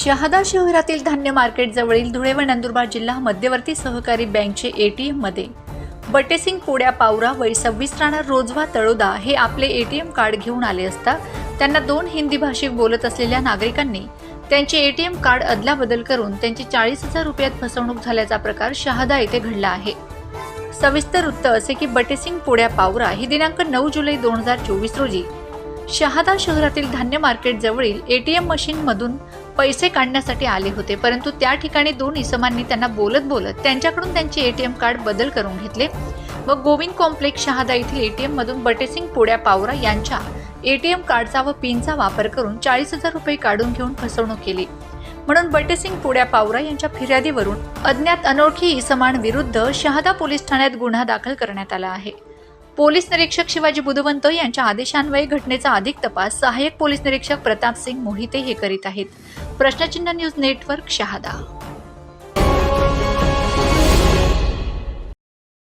शहादा शहरातील धान्य मार्केट जवळील धुळे व नंदुरबार जिल्हा मध्यवर्ती सहकारी बँकचे एटीएममध्ये. बटेसिंग पोड्या पावरा वय सव्वीस राणा रोजवा तळोदा हे आपले एटीएम कार्ड घेऊन आले असता त्यांना दोन हिंदी भाषिक बोलत असलेल्या नागरिकांनी त्यांचे एटीएम कार्ड अदलाबदल करून त्यांची चाळीस हजार रुपयात फसवणूक झाल्याचा प्रकार शहादा येथे घडला आहे. सविस्तर वृत्त असे की बटेसिंग पोड्या पावरा ही दिनांक नऊ जुलै दोन हजार चोवीस रोजी शहादा शहरातील धान्य मार्केट जवळील एटीएम मशीन मधून पैसे काढण्यासाठी आले होते परंतु त्या ठिकाणी दोन इसमांनी त्यांना बोलत बोलत त्यांच्याकडून त्यांचे एटीएम कार्ड बदल करून घेतले व गोविंद कॉम्प्लेक्स शहादा येथील एटीएम मधून बटेसिंग पोड्या पावरा यांच्या एटीएम कार्डचा व पिनचा वापर करून चाळीस हजार रुपये काढून घेऊन फसवणूक केली. म्हणून बटेसिंग पुड्या पावरा यांच्या फिर्यादीवरून अज्ञात अनोळखी इसमांविरुद्ध शहादा पोलीस ठाण्यात गुन्हा दाखल करण्यात आला आहे. पोलीस निरीक्षक शिवाजी बुधवंत यांच्या आदेशान्वये घटनेचा अधिक तपास सहाय्यक पोलीस निरीक्षक प्रताप सिंग मोहिते हे करीत आहेत. प्रश्नचिन्ह न्यूज नेटवर्क शहादा.